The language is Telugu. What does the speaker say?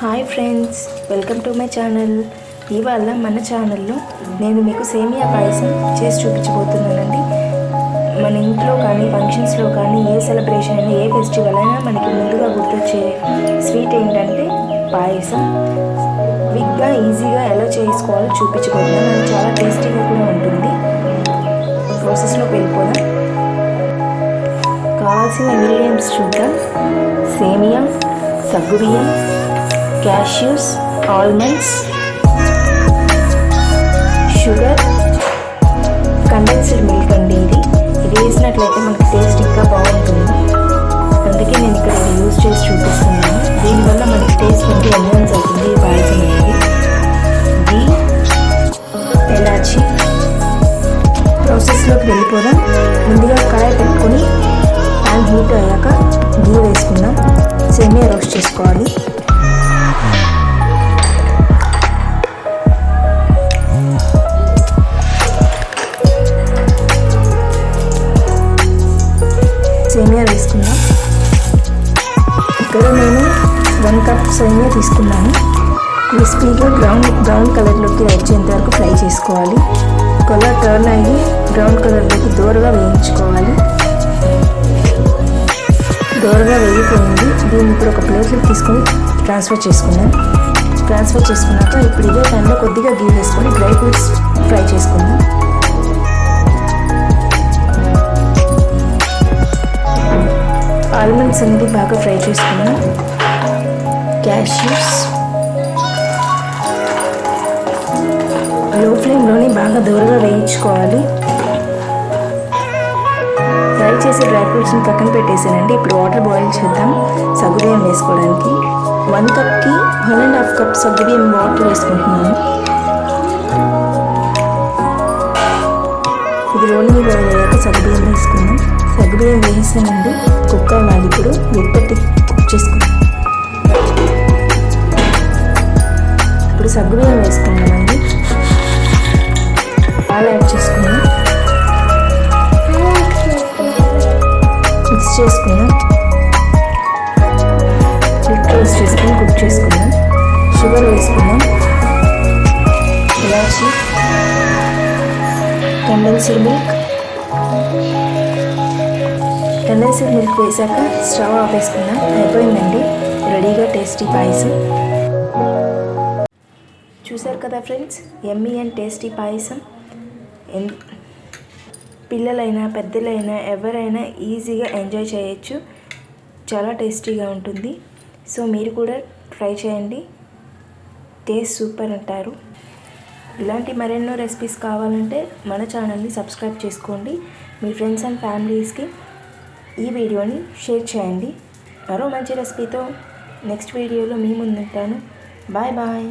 Hi friends welcome to my channel. ఇవాళ మన ఛానల్లో నేను మీకు సేమియా పాయసం చేసి చూపించబోతున్నానండి. మన ఇంట్లో కానీ ఫంక్షన్స్లో కానీ ఏ సెలబ్రేషన్ అయినా ఏ ఫెస్టివల్ అయినా మనకి ముందుగా గుర్తొచ్చే స్వీట్ ఏంటంటే పాయసం. క్విక్గా ఈజీగా ఎలా చేసుకోవాలో చూపించబోతున్నాను అది చాలా టేస్టీగా కూడా ఉంటుంది. ప్రాసెస్లోకి వెళ్ళిపోదాం. కావాల్సిన ఇంగ్రీడియంట్స్ చూద్దాం. సేమియా సగ్గుబియ్యం cashews almonds sugar condensed milk అండి ఇది. ఇది వేసినట్లయితే మనకి టేస్ట్ ఇంకా బాగుంటుంది. అందుకే నేను ఇక్కడ యూజ్ చేసి చూపిస్తున్నాను. దీనివల్ల మనకి టేస్ట్ ఇంకా ఎన్హాన్స్ అవుతుంది ఈ పాయసం అనేది. ఘీ ఎలాచి. ప్రాసెస్లోకి వెళ్ళిపోదాం. ముందుగా కళాయి పెట్టుకొని ప్యాన్ హీట్ అయ్యాక ఘీ వేసుకుందాం. సేమియా రోస్ట్ చేసుకోవాలి. వేసుకుందాం ఇక్కడ నేను వన్ కప్ సైన్గా తీసుకున్నాను. క్రిస్పీగా బ్రౌన్ బ్రౌన్ కలర్లోకి వచ్చేంత వరకు ఫ్రై చేసుకోవాలి. కలర్ టర్న్ అయ్యి బ్రౌన్ కలర్లోకి దూరగా వేయించుకోవాలి. దూరగా వేగిపోయింది. దీన్ని ఇప్పుడు ఒక ప్లేట్లోకి తీసుకొని ట్రాన్స్ఫర్ చేసుకున్నాను ట్రాన్స్ఫర్ చేసుకున్నాక ఇప్పుడు ఇదే టైంలో కొద్దిగా గీ వేసుకొని డ్రై ఫ్రూట్స్ ఫ్రై చేసుకున్నాను ఆల్మండ్స్ అనేది బాగా ఫ్రై చేసుకున్నాం క్యాష్యూస్లో ఫ్లేమ్లోనే బాగా దూరగా వేయించుకోవాలి. ఫ్రై చేసి డ్రై ఫ్రూట్స్ని పక్కన పెట్టేసానండి ఇప్పుడు వాటర్ బాయిల్ చేద్దాం. సగ్గుబియ్యం వేసుకోవడానికి. వన్ కప్కి వన్ అండ్ హాఫ్ కప్ సగ్గుబియ్యం వాటర్ వేసుకుంటున్నాను. ఇది రోలింగ్ మీద వేయాక సగ్గుబియ్యం వేసుకుందాం. సగ్గుబియ్యం వేసానండి కుక్ అవ్వాలి ఇప్పుడు వెప్పటి కుక్ చేసుకున్నాం. ఇప్పుడు సగ్గుబియ్యం వేసుకుందామండి పాలు యాడ్ చేసుకుందాం మిక్స్ చేసుకుందాం లిట్ రోస్ట్ చేసుకుని కుక్ చేసుకుందాం షుగర్ వేసుకుందాం ఇలాచి కండెన్స్డ్ మిల్క్. కండెన్స్డ్ మిల్క్ వేసాక స్టవ్ ఆఫ్ వేసుకుందాం అయిపోయిందండి. రెడీగా టేస్టీ పాయసం. చూసారు కదా friends yummy and tasty payasam. ఎన్ పిల్లలైనా పెద్దలైనా ఎవరైనా ఈజీగా ఎంజాయ్ చేయొచ్చు. చాలా టేస్టీగా ఉంటుంది. సో మీరు కూడా ట్రై చేయండి. టేస్ట్ సూపర్ అంటారు. ఇలాంటి మరెన్నో రెసిపీస్ కావాలంటే మన ఛానల్ని సబ్స్క్రైబ్ చేసుకోండి. మీ ఫ్రెండ్స్ అండ్ ఫ్యామిలీస్కి ఈ వీడియోని షేర్ చేయండి. మరో మంచి రెసిపీతో నెక్స్ట్ వీడియోలో మీ ముందుంటాను. Bye bye.